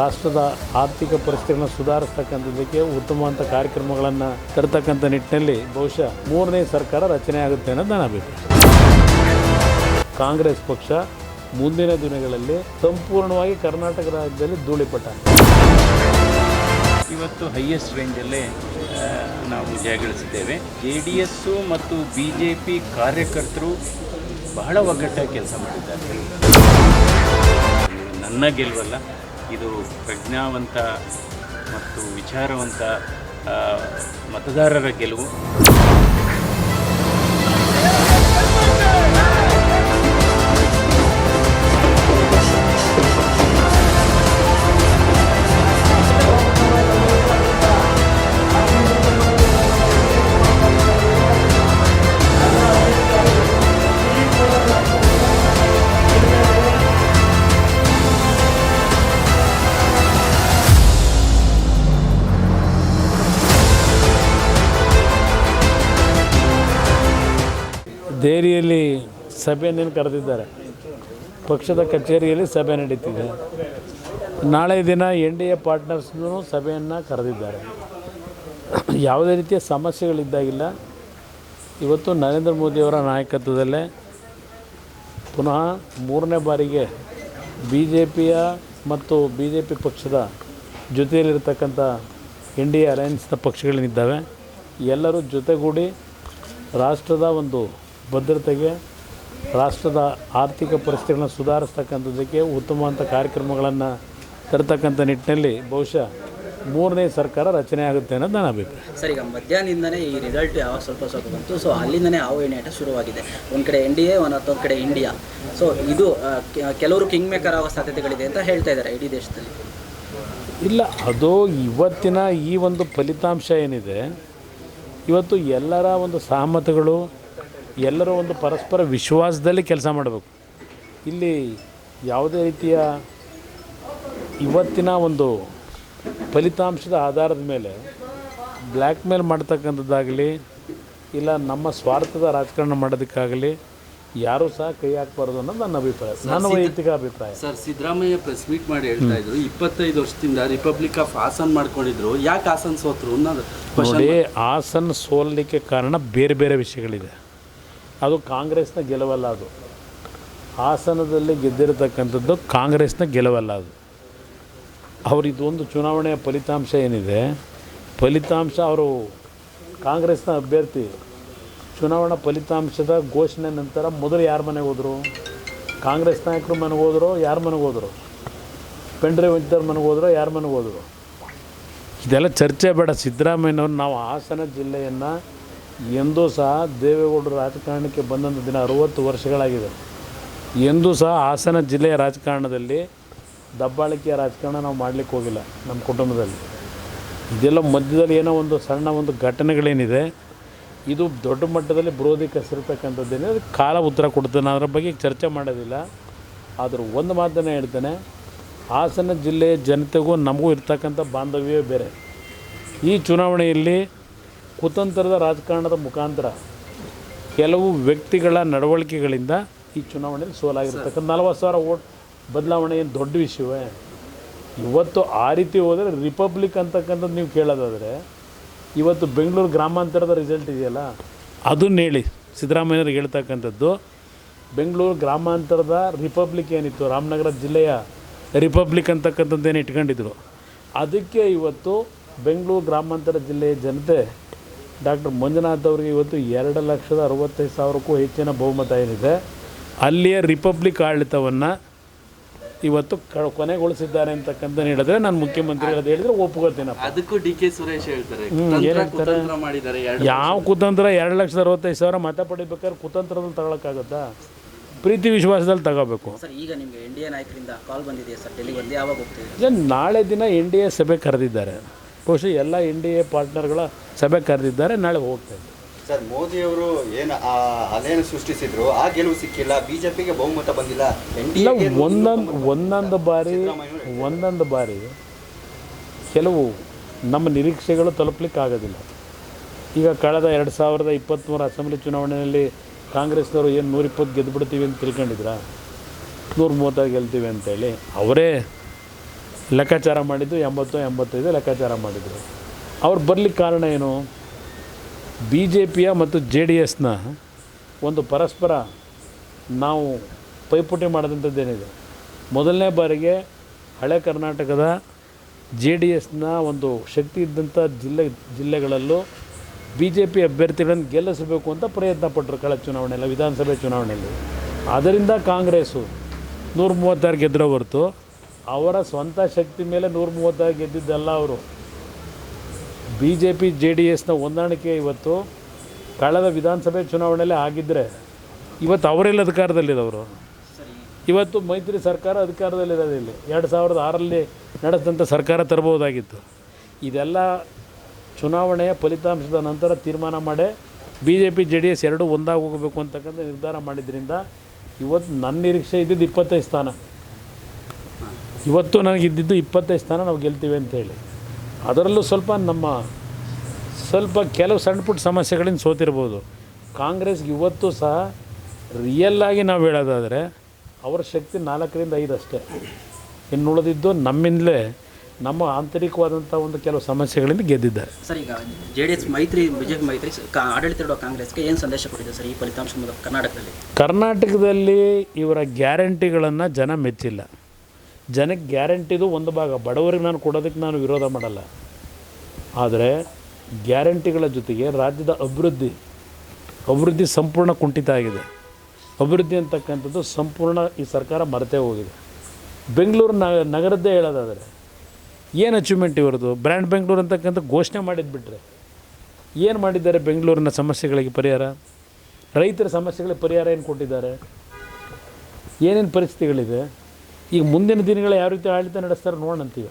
ರಾಷ್ಟ್ರದ ಆರ್ಥಿಕ ಪರಿಸ್ಥಿತಿಯನ್ನು ಸುಧಾರಿಸ್ತಕ್ಕಂಥದ್ದಕ್ಕೆ ಉತ್ತಮವಂತ ಕಾರ್ಯಕ್ರಮಗಳನ್ನು ತರತಕ್ಕಂಥ ನಿಟ್ಟಿನಲ್ಲಿ ಬಹುಶಃ ಮೂರನೇ ಸರ್ಕಾರ ರಚನೆ ಆಗುತ್ತೆ ಅನ್ನೋದು ನನ್ನ ಅಭಿಪ್ರಾಯ. ಕಾಂಗ್ರೆಸ್ ಪಕ್ಷ ಮುಂದಿನ ದಿನಗಳಲ್ಲಿ ಸಂಪೂರ್ಣವಾಗಿ ಕರ್ನಾಟಕ ರಾಜ್ಯದಲ್ಲಿ ಧೂಳಿಪಟ್ಟ ಇವತ್ತು ಹೈಯೆಸ್ಟ್ ರೇಂಜಲ್ಲಿ ನಾವು ಜಯಗಳಿಸಿದ್ದೇವೆ. ಜೆ ಡಿ ಎಸ್ಸು ಮತ್ತು ಬಿ ಜೆ ಪಿ ಕಾರ್ಯಕರ್ತರು ಬಹಳ ಒಗ್ಗಟ್ಟಾಗಿ ಕೆಲಸ ಮಾಡಿದ್ದಾರೆ. ನನ್ನ ಗೆಲುವಲ್ಲ. ಇದು ಪ್ರಜ್ಞಾವಂತ ಮತ್ತು ವಿಚಾರವಂತ ಮತದಾರರ ಗೆಲುವು. ದೇರಿಯಲ್ಲಿ ಸಭೆಯನ್ನು ಕರೆದಿದ್ದಾರೆ? ಪಕ್ಷದ ಕಚೇರಿಯಲ್ಲಿ ಸಭೆ ನಡೀತಿದೆ. ನಾಳೆ ದಿನ ಎನ್ ಡಿ ಎ ಪಾರ್ಟ್ನರ್ಸ್ನೂ ಸಭೆಯನ್ನು ಕರೆದಿದ್ದಾರೆ. ಯಾವುದೇ ರೀತಿಯ ಸಮಸ್ಯೆಗಳಿದ್ದಾಗಿಲ್ಲ. ಇವತ್ತು ನರೇಂದ್ರ ಮೋದಿಯವರ ನಾಯಕತ್ವದಲ್ಲೇ ಪುನಃ ಮೂರನೇ ಬಾರಿಗೆ ಬಿ ಜೆ ಪಿಯ ಮತ್ತು ಬಿ ಜೆ ಪಿ ಪಕ್ಷದ ಜೊತೆಯಲ್ಲಿರ್ತಕ್ಕಂಥ ಎನ್ ಡಿ ಎ ಅಲಯನ್ಸ್ನ ಪಕ್ಷಗಳೇನಿದ್ದಾವೆ, ಎಲ್ಲರೂ ಜೊತೆಗೂಡಿ ರಾಷ್ಟ್ರದ ಒಂದು ಭದ್ರತೆಗೆ ರಾಷ್ಟ್ರದ ಆರ್ಥಿಕ ಪರಿಸ್ಥಿತಿಗಳನ್ನ ಸುಧಾರಿಸ್ತಕ್ಕಂಥದ್ದಕ್ಕೆ ಉತ್ತಮವಂಥ ಕಾರ್ಯಕ್ರಮಗಳನ್ನು ತರತಕ್ಕಂಥ ನಿಟ್ಟಿನಲ್ಲಿ ಬಹುಶಃ ಮೂರನೇ ಸರ್ಕಾರ ರಚನೆ ಆಗುತ್ತೆ ಅನ್ನೋದು ನನ್ನ ಅಭಿಪ್ರಾಯ. ಸರಿ ಈಗ ಮಧ್ಯಾಹ್ನದಿಂದನೇ ಈ ರಿಸಲ್ಟ್ ಯಾವಾಗ ಸ್ವಲ್ಪ ಸ್ವಲ್ಪ ಬಂತು? ಸೊ ಅಲ್ಲಿಂದನೇ ಹಾವು ಎಣ್ಣೆ ಶುರುವಾಗಿದೆ. ಒಂದು ಕಡೆ ಎನ್ ಡಿ ಎ ಮತ್ತೊಂದು ಕಡೆ ಇಂಡಿಯಾ ಸೊ ಇದು ಕೆಲವರು ಕಿಂಗ್ ಮೇಕರ್ ಆಗೋ ಸಾಧ್ಯತೆಗಳಿದೆ ಅಂತ ಹೇಳ್ತಾ ಇದ್ದಾರೆ ಇಡೀ ದೇಶದಲ್ಲಿ. ಇಲ್ಲ ಅದು ಇವತ್ತಿನ ಈ ಒಂದು ಫಲಿತಾಂಶ ಏನಿದೆ ಇವತ್ತು ಎಲ್ಲರ ಒಂದು ಸಹಮತಗಳು ಎಲ್ಲರ ಒಂದು ಪರಸ್ಪರ ವಿಶ್ವಾಸದಲ್ಲಿ ಕೆಲಸ ಮಾಡಬೇಕು. ಇಲ್ಲಿ ಯಾವುದೇ ರೀತಿಯ ಇವತ್ತಿನ ಒಂದು ಫಲಿತಾಂಶದ ಆಧಾರದ ಮೇಲೆ ಬ್ಲ್ಯಾಕ್ ಮೇಲ್ ಮಾಡ್ತಕ್ಕಂಥದ್ದಾಗಲಿ ಇಲ್ಲ ನಮ್ಮ ಸ್ವಾರ್ಥದ ರಾಜಕಾರಣ ಮಾಡೋದಕ್ಕಾಗಲಿ ಯಾರೂ ಸಹ ಕೈ ಹಾಕಬಾರ್ದು ಅನ್ನೋದು ನನ್ನ ಅಭಿಪ್ರಾಯ ನನ್ನ ವೈಯಕ್ತಿಕ ಅಭಿಪ್ರಾಯ. ಸರ್ ಸಿದ್ದರಾಮಯ್ಯ ಪ್ರೆಸ್ ಮೀಟ್ ಮಾಡಿ ಹೇಳ್ತಾ ಇದ್ರು ಇಪ್ಪತ್ತೈದು ವರ್ಷದಿಂದ ರಿಪಬ್ಲಿಕ್ ಆಫ್ ಹಾಸನ್ ಮಾಡ್ಕೊಂಡಿದ್ರು ಯಾಕೆ ಹಾಸನ್ ಸೋತ್ರು ಅನ್ನೋದು ನೋಡಿ ಹಾಸನ್ ಸೋಲಲಿಕ್ಕೆ ಕಾರಣ ಬೇರೆ ಬೇರೆ ವಿಷಯಗಳಿದೆ. ಅದು ಕಾಂಗ್ರೆಸ್ನ ಗೆಲುವಲ್ಲ ಅದು. ಹಾಸನದಲ್ಲಿ ಗೆದ್ದಿರತಕ್ಕಂಥದ್ದು ಕಾಂಗ್ರೆಸ್ನ ಗೆಲುವಲ್ಲ ಅದು. ಅವರು ಇದೊಂದು ಚುನಾವಣೆಯ ಫಲಿತಾಂಶ ಏನಿದೆ? ಫಲಿತಾಂಶ ಅವರು ಕಾಂಗ್ರೆಸ್ನ ಅಭ್ಯರ್ಥಿ. ಚುನಾವಣಾ ಫಲಿತಾಂಶದ ಘೋಷಣೆ ನಂತರ ಮೊದಲು ಯಾರ ಮನೆಗೆ ಹೋದರು? ಕಾಂಗ್ರೆಸ್ ನಾಯಕರು ಮನೆಗೆ ಹೋದರು, ಯಾರ ಮನೆಗೆ ಹೋದರು? ಪೆಂಡ್ರೆ ಇದ್ದವ್ರ ಮನೆಗೆ ಹೋದರು, ಯಾರ ಮನೆಗೆ ಹೋದರು? ಇದೆಲ್ಲ ಚರ್ಚೆ ಬೇಡ. ಸಿದ್ದರಾಮಯ್ಯನವ್ರು ನಾವು ಹಾಸನ ಜಿಲ್ಲೆಯನ್ನು ಎಂದೂ ಸಹ ದೇವೇಗೌಡರು ರಾಜಕಾರಣಕ್ಕೆ ಬಂದಂಥ ದಿನ ಅರುವತ್ತು ವರ್ಷಗಳಾಗಿದೆ. ಎಂದೂ ಸಹ ಹಾಸನ ಜಿಲ್ಲೆಯ ರಾಜಕಾರಣದಲ್ಲಿ ದಬ್ಬಾಳಿಕೆಯ ರಾಜಕಾರಣ ನಾವು ಮಾಡಲಿಕ್ಕೆ ಹೋಗಿಲ್ಲ ನಮ್ಮ ಕುಟುಂಬದಲ್ಲಿ. ಇದೆಲ್ಲ ಮಧ್ಯದಲ್ಲಿ ಏನೋ ಒಂದು ಸಣ್ಣ ಒಂದು ಘಟನೆಗಳೇನಿದೆ, ಇದು ದೊಡ್ಡ ಮಟ್ಟದಲ್ಲಿ ಬರೋದಿ ಕಸಿರ್ತಕ್ಕಂಥದ್ದೇನೆ ಕಾಲ ಉತ್ತರ ಕೊಡ್ತೇನೆ ಅದ್ರ ಬಗ್ಗೆ ಚರ್ಚೆ ಮಾಡೋದಿಲ್ಲ. ಆದರೂ ಒಂದು ಮಾತನ್ನು ಹೇಳ್ತೇನೆ, ಹಾಸನ ಜಿಲ್ಲೆಯ ಜನತೆಗೂ ನಮಗೂ ಇರ್ತಕ್ಕಂಥ ಬಾಂಧವ್ಯವೇ ಬೇರೆ. ಈ ಚುನಾವಣೆಯಲ್ಲಿ ಕುತಂತ್ರದ ರಾಜಕಾರಣದ ಮುಖಾಂತರ ಕೆಲವು ವ್ಯಕ್ತಿಗಳ ನಡವಳಿಕೆಗಳಿಂದ ಈ ಚುನಾವಣೆಯಲ್ಲಿ ಸೋಲಾಗಿರ್ತಕ್ಕಂಥ ನಲವತ್ತು ಸಾವಿರ ಓಟ್ ಬದಲಾವಣೆ ಏನು ದೊಡ್ಡ ವಿಷಯವೇ? ಇವತ್ತು ಆ ರೀತಿ ಹೋದರೆ ರಿಪಬ್ಲಿಕ್ ಅಂತಕ್ಕಂಥದ್ದು ನೀವು ಕೇಳೋದಾದರೆ ಇವತ್ತು ಬೆಂಗಳೂರು ಗ್ರಾಮಾಂತರದ ರಿಸಲ್ಟ್ ಇದೆಯಲ್ಲ? ಅದನ್ನ ಹೇಳಿ. ಸಿದ್ದರಾಮಯ್ಯವ್ರಿಗೆ ಹೇಳ್ತಕ್ಕಂಥದ್ದು ಬೆಂಗಳೂರು ಗ್ರಾಮಾಂತರದ ರಿಪಬ್ಲಿಕ್ ಏನಿತ್ತು ರಾಮನಗರ ಜಿಲ್ಲೆಯ ರಿಪಬ್ಲಿಕ್ ಅಂತಕ್ಕಂಥದ್ದೇನು ಇಟ್ಕೊಂಡಿದ್ರು? ಅದಕ್ಕೆ ಇವತ್ತು ಬೆಂಗಳೂರು ಗ್ರಾಮಾಂತರ ಜಿಲ್ಲೆಯ ಜನತೆ ಡಾಕ್ಟರ್ ಮಂಜುನಾಥ್ ಅವರಿಗೆ ಇವತ್ತು ಎರಡು ಲಕ್ಷದ ಅರವತ್ತೈದು ಸಾವಿರಕ್ಕೂ ಹೆಚ್ಚಿನ ಬಹುಮತ ಏನಿದೆ. ಅಲ್ಲಿಯ ರಿಪಬ್ಲಿಕ್ ಆಡಳಿತವನ್ನು ಇವತ್ತು ಕ ಕೊನೆಗೊಳಿಸಿದ್ದಾರೆ ಅಂತಕ್ಕಂಥ ಹೇಳಿದ್ರೆ ನಾನು ಮುಖ್ಯಮಂತ್ರಿ ಹೇಳಿದ್ರೆ ಒಪ್ಕೋತೀನಪ್ಪ ಅದಕ್ಕೂ ಡಿ ಕೆ ಸುರೇಶ್ ಹೇಳ್ತಾರೆ ಯಾವ ಕುತಂತ್ರ ಎರಡು ಲಕ್ಷದ ಅರವತ್ತೈದು ಸಾವಿರ ಮತ ಪಡಿಬೇಕಾದ್ರೆ ಕುತಂತ್ರದಲ್ಲಿ ತಗೊಳಕ್ಕಾಗತ್ತಾ? ಪ್ರೀತಿ ವಿಶ್ವಾಸದಲ್ಲಿ ತಗೋಬೇಕು. ಸರ್ ಈಗ ನಿಮಗೆ ಎನ್ ಡಿ ಎ ನಾಯಕರಿಂದ ಕಾಲ್ ಬಂದಿದೆಯಾ ಸರ್? ಡೆಲ್ಲಿಗೆ ಬಂದು ಯಾವಾಗ ಹೋಗ್ತೀವಿ ಈಗ ನಾಳೆ ದಿನ ಎನ್ ಡಿ ಎ ಸಭೆ ಕರೆದಿದ್ದಾರೆ. ಬಹುಶಃ ಎಲ್ಲ ಎನ್ ಡಿ ಎ ಪಾರ್ಟ್ನರ್ಗಳ ಸಭೆ ಕರೆದಿದ್ದಾರೆ ನಾಳೆ ಹೋಗ್ತಾ ಇದ್ದಾರೆ ಸರ್ ಮೋದಿಯವರು ಏನು ಅಲೆಯನ್ನು ಸೃಷ್ಟಿಸಿದ್ರು ಆ ಗೆಲುವು ಸಿಕ್ಕಿಲ್ಲ ಬಿಜೆಪಿಗೆ ಬಹುಮತ ಬಂದಿಲ್ಲ ಇಲ್ಲ ಒಂದೊಂದು ಒಂದೊಂದು ಬಾರಿ ಒಂದೊಂದು ಬಾರಿ ಕೆಲವು ನಮ್ಮ ನಿರೀಕ್ಷೆಗಳು ತಲುಪಲಿಕ್ಕೆ ಆಗೋದಿಲ್ಲ. ಈಗ ಕಳೆದ ಎರಡು ಸಾವಿರದ ಇಪ್ಪತ್ತ್ಮೂರು ಅಸೆಂಬ್ಲಿ ಚುನಾವಣೆಯಲ್ಲಿ ಕಾಂಗ್ರೆಸ್ನವರು ಏನು ನೂರಿಪ್ಪತ್ತು ಗೆದ್ದು ಬಿಡ್ತೀವಿ ಅಂತ ತಿಳ್ಕೊಂಡಿದ್ರ? ನೂರ ಮೂವತ್ತಾರು ಗೆಲ್ತೀವಿ ಅಂತೇಳಿ ಅವರೇ ಲೆಕ್ಕಾಚಾರ ಮಾಡಿದ್ದು ಎಂಬತ್ತು ಎಂಬತ್ತೈದು ಲೆಕ್ಕಾಚಾರ ಮಾಡಿದರು. ಅವ್ರು ಬರಲಿಕ್ಕೆ ಕಾರಣ ಏನು? ಬಿ ಜೆ ಪಿಯ ಮತ್ತು ಜೆ ಡಿ ಎಸ್ನ ಒಂದು ಪರಸ್ಪರ ನಾವು ಪೈಪೋಟಿ ಮಾಡಿದಂಥದ್ದೇನಿದೆ? ಮೊದಲನೇ ಬಾರಿಗೆ ಹಳೆ ಕರ್ನಾಟಕದ ಜೆ ಡಿ ಎಸ್ನ ಒಂದು ಶಕ್ತಿ ಇದ್ದಂಥ ಜಿಲ್ಲೆ, ಜಿಲ್ಲೆಗಳಲ್ಲೂ ಬಿ ಜೆ ಪಿ ಅಭ್ಯರ್ಥಿಗಳನ್ನು ಗೆಲ್ಲಿಸಬೇಕು ಅಂತ ಪ್ರಯತ್ನ ಪಟ್ಟರು ಕಳೆದ ಚುನಾವಣೆಯಲ್ಲಿ, ವಿಧಾನಸಭೆ ಚುನಾವಣೆಯಲ್ಲಿ. ಅದರಿಂದ ಕಾಂಗ್ರೆಸ್ಸು ನೂರ ಮೂವತ್ತಾರು ಗೆದ್ದರೆ ಹೊರತು ಅವರ ಸ್ವಂತ ಶಕ್ತಿ ಮೇಲೆ ನೂರ ಮೂವತ್ತಾಗಿ ಗೆದ್ದಿದ್ದಲ್ಲ ಅವರು. B J P J D ಎಸ್ನ ಹೊಂದಾಣಿಕೆ ಇವತ್ತು ಕಳೆದ ವಿಧಾನಸಭೆ ಚುನಾವಣೆಯಲ್ಲಿ ಆಗಿದ್ದರೆ ಇವತ್ತು ಅವರೆಲ್ಲ ಅಧಿಕಾರದಲ್ಲಿದ್ದವರು. ಇವತ್ತು ಮೈತ್ರಿ ಸರ್ಕಾರ ಅಧಿಕಾರದಲ್ಲಿರೋದು ಇಲ್ಲಿ. ಎರಡು ಸಾವಿರದ ಆರಲ್ಲಿ ನಡೆದಂಥ ಸರ್ಕಾರ ತರಬಹುದಾಗಿತ್ತು. ಇದೆಲ್ಲ ಚುನಾವಣೆಯ ಫಲಿತಾಂಶದ ನಂತರ ತೀರ್ಮಾನ ಮಾಡೇ B J P J D S ಎರಡೂ ಒಂದಾಗಿ ಹೋಗಬೇಕು ಅಂತಕ್ಕಂಥ ನಿರ್ಧಾರ ಮಾಡಿದ್ರಿಂದ ಇವತ್ತು ನನ್ನ ನಿರೀಕ್ಷೆ ಇದ್ದಿದ್ದು ಇಪ್ಪತ್ತೈದು ಸ್ಥಾನ. ಇವತ್ತು ನನಗಿದ್ದಿದ್ದು ಇಪ್ಪತ್ತೈದು ಸ್ಥಾನ ನಾವು ಗೆಲ್ತೀವಿ ಅಂತೇಳಿ ಅದರಲ್ಲೂ ಸ್ವಲ್ಪ ನಮ್ಮ ಸ್ವಲ್ಪ ಕೆಲವು ಸಣ್ಣ ಪುಟ್ಟ ಸಮಸ್ಯೆಗಳಿಂದ ಸೋತಿರ್ಬೋದು. ಕಾಂಗ್ರೆಸ್ಗೆ ಇವತ್ತು ಸಹ ರಿಯಲ್ಲಾಗಿ ನಾವು ಹೇಳೋದಾದರೆ ಅವರ ಶಕ್ತಿ ನಾಲ್ಕರಿಂದ ಐದು ಅಷ್ಟೇ. ಇನ್ನು ಉಳಿದಿದ್ದು ನಮ್ಮಿಂದಲೇ ನಮ್ಮ ಆಂತರಿಕವಾದಂಥ ಒಂದು ಕೆಲವು ಸಮಸ್ಯೆಗಳಿಂದ ಗೆದ್ದಿದ್ದಾರೆ. ಸರ್ ಈಗ ಜೆ ಡಿ ಎಸ್ ಮೈತ್ರಿ ಬಿಜೆಪಿ ಮೈತ್ರಿ ಆಡಳಿತ ಇರುವ ಕಾಂಗ್ರೆಸ್ಗೆ ಏನು ಸಂದೇಶ ಕೊಟ್ಟಿದೆ ಸರ್ ಈ ಫಲಿತಾಂಶ ಮೂಲಕ ಕರ್ನಾಟಕದಲ್ಲಿ? ಕರ್ನಾಟಕದಲ್ಲಿ ಇವರ ಗ್ಯಾರಂಟಿಗಳನ್ನು ಜನ ಮೆಚ್ಚಿಲ್ಲ. ಜನಕ್ಕೆ ಗ್ಯಾರಂಟಿದು ಒಂದು ಭಾಗ, ಬಡವರಿಗೆ ನಾನು ಕೊಡೋದಕ್ಕೆ ನಾನು ವಿರೋಧ ಮಾಡಲ್ಲ. ಆದರೆ ಗ್ಯಾರಂಟಿಗಳ ಜೊತೆಗೆ ರಾಜ್ಯದ ಅಭಿವೃದ್ಧಿ ಅಭಿವೃದ್ಧಿ ಸಂಪೂರ್ಣ ಕುಂಠಿತ ಆಗಿದೆ. ಅಭಿವೃದ್ಧಿ ಅಂತಕ್ಕಂಥದ್ದು ಸಂಪೂರ್ಣ ಈ ಸರ್ಕಾರ ಮರೆತೇ ಹೋಗಿದೆ. ಬೆಂಗಳೂರು ನಗರದ್ದೇ ಹೇಳೋದಾದರೆ, ಏನು ಅಚೀವ್ಮೆಂಟ್ ಇವರದು ಬ್ರ್ಯಾಂಡ್ ಬೆಂಗಳೂರು ಅಂತಕ್ಕಂಥ ಘೋಷಣೆ ಮಾಡಿದ್ದು ಬಿಟ್ಟರೆ ಏನು ಮಾಡಿದ್ದಾರೆ ಬೆಂಗಳೂರಿನ ಸಮಸ್ಯೆಗಳಿಗೆ ಪರಿಹಾರ? ರೈತರ ಸಮಸ್ಯೆಗಳಿಗೆ ಪರಿಹಾರ ಏನು ಕೊಟ್ಟಿದ್ದಾರೆ? ಏನೇನು ಪರಿಸ್ಥಿತಿಗಳಿದೆ? ಈಗ ಮುಂದಿನ ದಿನಗಳ ಯಾವ ರೀತಿ ಆಡಳಿತ ನಡೆಸ್ತಾರೆ ನೋಡೋಣಂತೀವಿ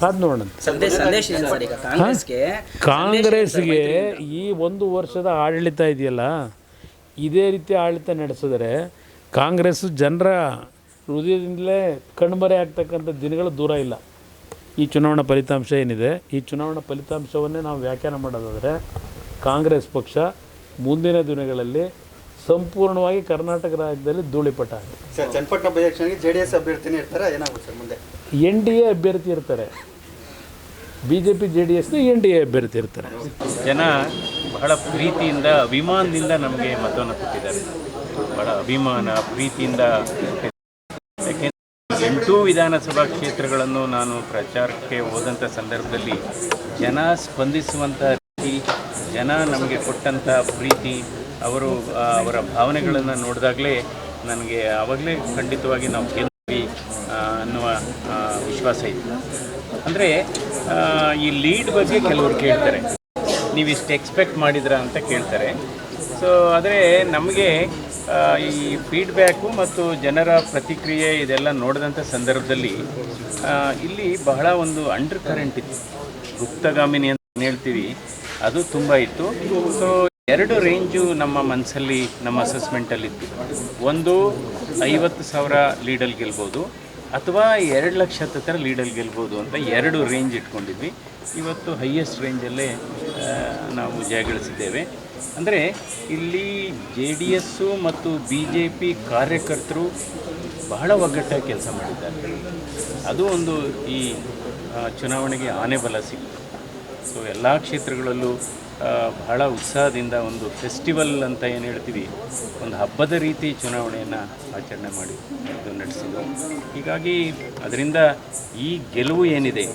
ಕಾದು ನೋಡೋಣಂತ ಸಂದೇಶ ಸಂದೇಶ ಏನು ಸರ್ ಈಗ ಕಾಂಗ್ರೆಸ್ಗೆ. ಕಾಂಗ್ರೆಸ್ಗೆ ಈ ಒಂದು ವರ್ಷದ ಆಡಳಿತ ಇದೆಯಲ್ಲ ಇದೇ ರೀತಿ ಆಡಳಿತ ನಡೆಸಿದರೆ ಕಾಂಗ್ರೆಸ್ ಜನರ ಹೃದಯದಿಂದಲೇ ಕಣ್ಮರೆ ಆಗ್ತಕ್ಕಂಥ ದಿನಗಳು ದೂರ ಇಲ್ಲ. ಈ ಚುನಾವಣಾ ಫಲಿತಾಂಶ ಏನಿದೆ? ಈ ಚುನಾವಣಾ ಫಲಿತಾಂಶವನ್ನೇ ನಾವು ವ್ಯಾಖ್ಯಾನ ಮಾಡೋದಾದರೆ ಕಾಂಗ್ರೆಸ್ ಪಕ್ಷ ಮುಂದಿನ ದಿನಗಳಲ್ಲಿ ಸಂಪೂರ್ಣವಾಗಿ ಕರ್ನಾಟಕ ರಾಜ್ಯದಲ್ಲಿ ಧೂಳಿಪಟ ಆಗುತ್ತೆ sir Channapatna J D S ಅಭ್ಯರ್ಥಿನೇ ಇರ್ತಾರಾ ಏನಾಗುತ್ತೆ ಸರ್ ಮುಂದೆ? ಎನ್ ಡಿ ಎ ಅಭ್ಯರ್ಥಿ ಇರ್ತಾರೆ. B J P J D S N D A ಅಭ್ಯರ್ಥಿ ಇರ್ತಾರೆ. ಜನ ಬಹಳ ಪ್ರೀತಿಯಿಂದ ಅಭಿಮಾನದಿಂದ ನಮಗೆ ಮತವನ್ನು ಕೊಟ್ಟಿದ್ದಾರೆ. ಬಹಳ ಅಭಿಮಾನ ಪ್ರೀತಿಯಿಂದ ಯಾಕೆಂದರೆ ಎಂಟು ವಿಧಾನಸಭಾ ಕ್ಷೇತ್ರಗಳನ್ನು ನಾನು ಪ್ರಚಾರಕ್ಕೆ ಹೋದಂಥ ಸಂದರ್ಭದಲ್ಲಿ ಜನ ಸ್ಪಂದಿಸುವಂಥ ರೀತಿ ಜನ ನಮಗೆ ಕೊಟ್ಟಂಥ ಪ್ರೀತಿ ಅವರು ಅವರ ಭಾವನೆಗಳನ್ನು ನೋಡಿದಾಗಲೇ ನನಗೆ ಆವಾಗಲೇ ಖಂಡಿತವಾಗಿ ನಾವು ಗೆಲ್ತೀವಿ ಅನ್ನುವ ವಿಶ್ವಾಸ ಇತ್ತು ಅಂದರೆ ಈ ಲೀಡ್ ಬಗ್ಗೆ ಕೆಲವರು ಕೇಳ್ತಾರೆ. ನೀವು ಇಷ್ಟು ಎಕ್ಸ್ಪೆಕ್ಟ್ ಮಾಡಿದ್ರಾ ಅಂತ ಕೇಳ್ತಾರೆ. ಸೊ ಆದರೆ ನಮಗೆ ಈ ಫೀಡ್ಬ್ಯಾಕು ಮತ್ತು ಜನರ ಪ್ರತಿಕ್ರಿಯೆ ಇದೆಲ್ಲ ನೋಡಿದಂಥ ಸಂದರ್ಭದಲ್ಲಿ ಇಲ್ಲಿ ಬಹಳ ಒಂದು ಅಂಡರ್ ಕರೆಂಟ್ ಇತ್ತು. ಗುಪ್ತಗಾಮಿನಿ ಅಂತ ಹೇಳ್ತೀವಿ. ಅದು ತುಂಬ ಇತ್ತು. ಸೊ ಎರಡು ರೇಂಜು ನಮ್ಮ ಮನಸ್ಸಲ್ಲಿ ನಮ್ಮ ಅಸೆಸ್ಮೆಂಟಲ್ಲಿತ್ತು ಒಂದು ಐವತ್ತು ಸಾವಿರ ಲೀಡಲ್ಲಿ ಗೆಲ್ಬೋದು, ಅಥವಾ ಎರಡು ಲಕ್ಷ ಹತ್ತಿರ ಲೀಡಲ್ಲಿ ಗೆಲ್ಬೋದು ಅಂತ ಎರಡು ರೇಂಜ್ ಇಟ್ಕೊಂಡಿದ್ವಿ. ಇವತ್ತು ಹೈಯೆಸ್ಟ್ ರೇಂಜಲ್ಲೇ ನಾವು ಜಯಗಳಿಸಿದ್ದೇವೆ ಅಂದರೆ ಇಲ್ಲಿ ಜೆ ಡಿ ಎಸ್ಸು ಮತ್ತು ಬಿ ಜೆ ಪಿ ಕಾರ್ಯಕರ್ತರು ಬಹಳ ಒಗ್ಗಟ್ಟಾಗಿ ಕೆಲಸ ಮಾಡಿದ್ದಾರೆ. ಅದು ಒಂದು ಈ ಚುನಾವಣೆಗೆ ಆನೆ ಬಲ ಸಿಕ್ತು. ಸೊ ಎಲ್ಲ ಕ್ಷೇತ್ರಗಳಲ್ಲೂ ಬಹಳ ಉತ್ಸಾಹದಿಂದ ಒಂದು ಫೆಸ್ಟಿವಲ್ ಅಂತ ಏನು ಹೇಳ್ತೀವಿ, ಒಂದು ಹಬ್ಬದ ರೀತಿ ಚುನಾವಣೆಯನ್ನು ಆಚರಣೆ ಮಾಡಿ ಇದು ನಡೆಸಿದ್ರು ಹೀಗಾಗಿ ಅದರಿಂದ ಈ ಗೆಲುವು ಏನಿದೆ,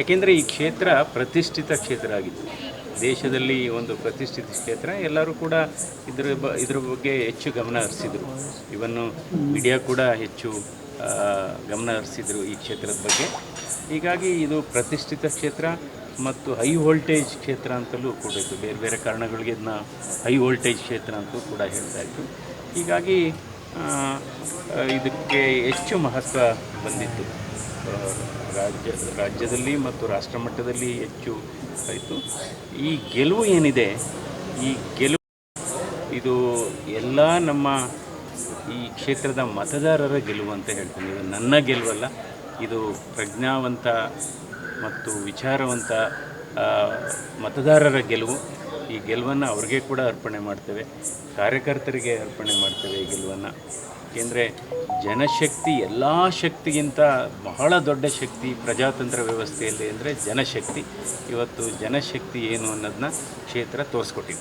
ಯಾಕೆಂದರೆ ಈ ಕ್ಷೇತ್ರ ಪ್ರತಿಷ್ಠಿತ ಕ್ಷೇತ್ರ ಆಗಿತ್ತು. ದೇಶದಲ್ಲಿ ಒಂದು ಪ್ರತಿಷ್ಠಿತ ಕ್ಷೇತ್ರ, ಎಲ್ಲರೂ ಕೂಡ ಇದ್ರ ಬ, ಇದ್ರ ಬಗ್ಗೆ ಹೆಚ್ಚು ಗಮನ ಹರಿಸಿದರು. ಇವನ್ನು ಮೀಡಿಯಾ ಕೂಡ ಹೆಚ್ಚು ಗಮನ ಹರಿಸಿದರು ಈ ಕ್ಷೇತ್ರದ ಬಗ್ಗೆ. ಹೀಗಾಗಿ ಇದು ಪ್ರತಿಷ್ಠಿತ ಕ್ಷೇತ್ರ ಮತ್ತು ಹೈ ವೋಲ್ಟೇಜ್ ಕ್ಷೇತ್ರ ಅಂತಲೂ ಕೂಡ ಇತ್ತು ಬೇರೆ ಬೇರೆ ಕಾರಣಗಳಿಗೆ ಇದನ್ನ ಹೈ ವೋಲ್ಟೇಜ್ ಕ್ಷೇತ್ರ ಅಂತಲೂ ಕೂಡ ಹೇಳ್ತಾ ಇತ್ತು ಹೀಗಾಗಿ ಇದಕ್ಕೆ ಹೆಚ್ಚು ಮಹತ್ವ ಬಂದಿತ್ತು. ರಾಜ್ಯ, ರಾಜ್ಯದಲ್ಲಿ ಮತ್ತು ರಾಷ್ಟ್ರ ಮಟ್ಟದಲ್ಲಿ ಹೆಚ್ಚು ಆಯಿತು. ಈ ಗೆಲುವು ಏನಿದೆ, ಈ ಗೆಲುವು ಇದು ಎಲ್ಲ ನಮ್ಮ ಈ ಕ್ಷೇತ್ರದ ಮತದಾರರ ಗೆಲುವು ಅಂತ ಹೇಳ್ತೀನಿ. ಇದು ನನ್ನ ಗೆಲುವಲ್ಲ, ಇದು ಪ್ರಜ್ಞಾವಂತ ಮತ್ತು ವಿಚಾರವಂತ ಮತದಾರರ ಗೆಲುವು. ಈ ಗೆಲುವನ್ನು ಅವ್ರಿಗೆ ಕೂಡ ಅರ್ಪಣೆ ಮಾಡ್ತೇವೆ. ಕಾರ್ಯಕರ್ತರಿಗೆ ಅರ್ಪಣೆ ಮಾಡ್ತೇವೆ ಈ ಗೆಲುವನ್ನು. ಏಕೆಂದರೆ ಜನಶಕ್ತಿ ಎಲ್ಲ ಶಕ್ತಿಗಿಂತ ಬಹಳ ದೊಡ್ಡ ಶಕ್ತಿ ಪ್ರಜಾತಂತ್ರ ವ್ಯವಸ್ಥೆಯಲ್ಲಿ ಅಂದರೆ ಜನಶಕ್ತಿ. ಇವತ್ತು ಜನಶಕ್ತಿ ಏನು ಅನ್ನೋದನ್ನ ಕ್ಷೇತ್ರ ತೋರಿಸ್ಕೊಟ್ಟಿದೆ.